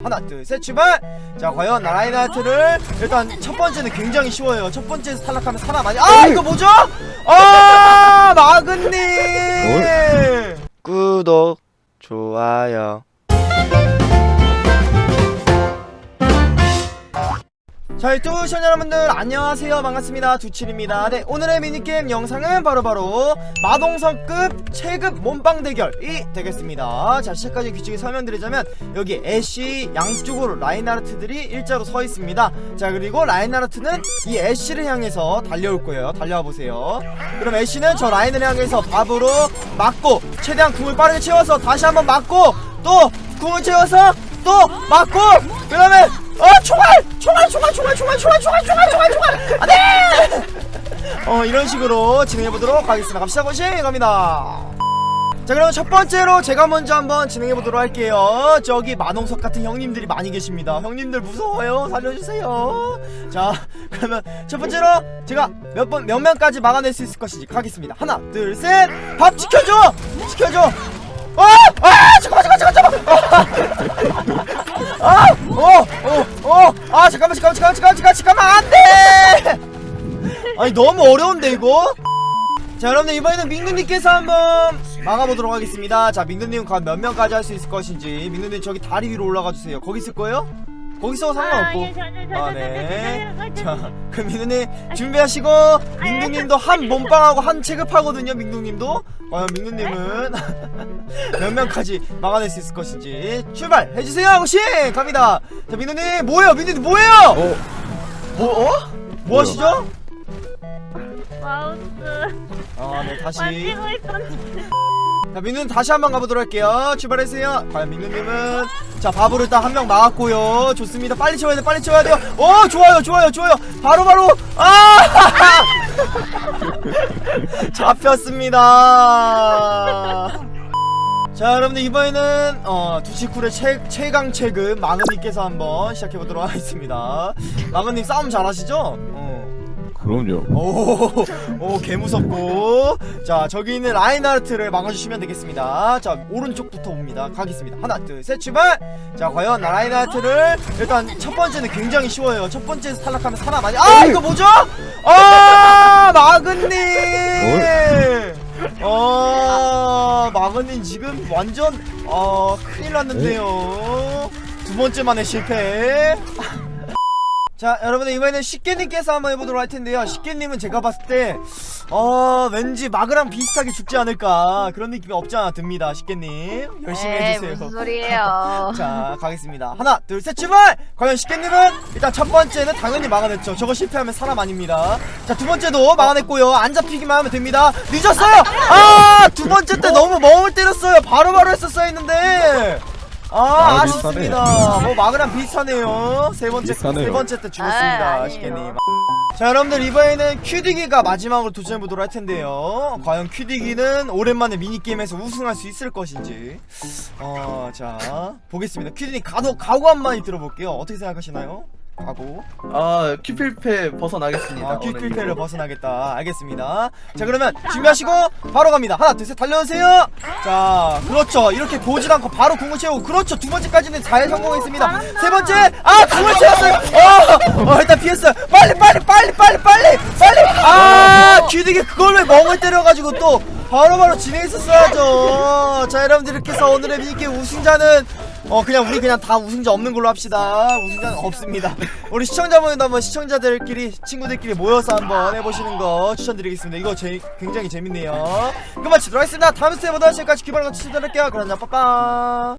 하나 둘 셋 출발! 자 과연 라인하트를 일단 첫 번째는 굉장히 쉬워요. 첫 번째에서 탈락하면 아니 아 이거 뭐죠? 아 마근님! 구독 좋아요 자 유튜브 시청자 여러분들 안녕하세요. 반갑습니다. 두칠입니다. 네 오늘의 미니게임 영상은 바로 바로 마동석급 체급 몸빵 대결이 되겠습니다. 자 시작까지 규칙을 설명드리자면 여기 애쉬 양쪽으로 라인하르트들이 일자로 서 있습니다. 자 그리고 라인하르트는 이 애쉬를 향해서 달려올 거예요. 달려와 보세요. 그럼 애쉬는 저 라인을 향해서 밥으로 맞고 최대한 궁을 빠르게 채워서 다시 한번 맞고 또 궁을 채워서 또 맞고 그러면 어 총알! 총알 총알 총알 총알 총알 총알 총알 총알 총알! 안돼! 어 이런 식으로 진행해 보도록 하겠습니다. 갑시다 고시! 갑니다. 자 그럼 첫 번째로 제가 먼저 한번 진행해 보도록 할게요. 저기 만홍석 같은 형님들이 많이 계십니다. 형님들 무서워요. 살려주세요. 자 그러면 첫 번째로 제가 몇 번 몇 명까지 막아낼 수 있을 것인지 가겠습니다. 하나 둘 셋! 밥 지켜줘! 지켜줘! 아! 아! 잠깐만 잠깐만 잠깐만! 아! 어! 잠깐만 잠깐만 잠깐만 잠깐만 잠깐만 안돼! 아니 너무 어려운데 이거? 자 여러분들 이번에는 민규님께서 한번 막아보도록 하겠습니다 자 민규님 과연 몇 명까지 할 수 있을 것인지 민규님 저기 다리 위로 올라가 주세요 거기 있을 거예요? 거기 있어도 상관없고. 아, 예, 저, 저, 저, 아, 저, 네. 저, 저, 저, 저, 자 그럼 민규님 준비하시고 민규님도 한 몸빵하고 한 체급하거든요 민규님도. 과연 민규님은 몇 명까지 막아낼 수 있을 것인지 출발해 주세요 혹시! 갑니다. 자 민규님 뭐예요? 민규님 뭐예요? 어? 뭐 어? 뭐 하시죠? 마우스. 아 네 다시. 만지고 있었는데 자 민우님 다시 한번 가보도록 할게요. 출발해주세요. 과연 민우님은 자 밥으로 일단 한 명 나왔고요. 좋습니다. 빨리 채워야 돼 빨리 채워야 돼요. 오 좋아요 좋아요 좋아요. 바로 바로. 아! 잡혔습니다. 자 여러분들 이번에는 어 두치쿨의 최, 최강 체급 마그님께서 한번 시작해보도록 하겠습니다. 마그님 싸움 잘하시죠? 어. 그럼요. 오, 오, 개 무섭고. 자, 저기 있는 라인하르트를 막아주시면 되겠습니다. 자, 오른쪽부터 옵니다. 가겠습니다. 하나, 둘, 셋, 출발! 자, 과연 라인하르트를, 일단 첫 번째는 굉장히 쉬워요. 첫 번째에서 탈락하면 사람 아니, 아, 이거 뭐죠? 아, 마근님! 어, 마근님 지금 완전, 어, 큰일 났는데요. 두 번째 만에 실패. 자 여러분들 이번에는 식개님께서 한번 해보도록 할 텐데요. 식개님은 제가 봤을 때 어, 왠지 마그랑 비슷하게 죽지 않을까 그런 느낌이 없지 않아 듭니다 식개님. 열심히 에이, 해주세요. 무슨 소리예요? 자 가겠습니다. 하나 둘 셋 출발! 과연 식개님은 일단 첫 번째는 당연히 막아냈죠. 저거 실패하면 사람 아닙니다. 자 두 번째도 막아냈고요. 안 잡히기만 하면 됩니다. 늦었어요! 아 두 번째 때 너무 멍을 때렸어요. 바로바로 했었어야 했는데 아 아, 아 쉽습니다. 뭐 마그랑 비슷하네요. 세 번째 비슷하네요. 세 번째 때 죽었습니다 아, 아니에요. 식개님. 자 여러분들 이번에는 큐디기가 마지막으로 도전해보도록 할 텐데요. 과연 큐디기는 오랜만에 미니게임에서 우승할 수 있을 것인지. 어자 보겠습니다. 큐디기 가도 각오 한마디 들어볼게요. 어떻게 생각하시나요? 각오 아 큐필패 벗어나겠습니다. 아 오늘 이후로. 벗어나겠다. 알겠습니다. 자 그러면 준비하시고 바로 갑니다. 하나 둘 셋 달려오세요. 자 그렇죠. 이렇게 보질 않고 바로 궁을 채우고 그렇죠. 두 번째까지는 잘 성공했습니다. 세 번째 아 궁을 채웠어요. 어, 어 일단 피했어요. 빨리 빨리 빨리 빨리 빨리 빨리. 아 귀득이 그걸 왜 멍을 때려가지고 또 바로바로 진행했었어야죠. 자 여러분들 이렇게 해서 오늘의 미니게임 우승자는 어 그냥 우리 그냥 다 우승자 없는 걸로 합시다. 우승자는 없습니다. 우리 시청자분들도 한번 시청자들끼리 친구들끼리 모여서 한번 해보시는 거 추천드리겠습니다. 이거 제, 굉장히 재밌네요. 그만 치도록 하겠습니다. 다음 스테보다. 지금까지 기발한 거 추천드릴게요. 그럼 빠빠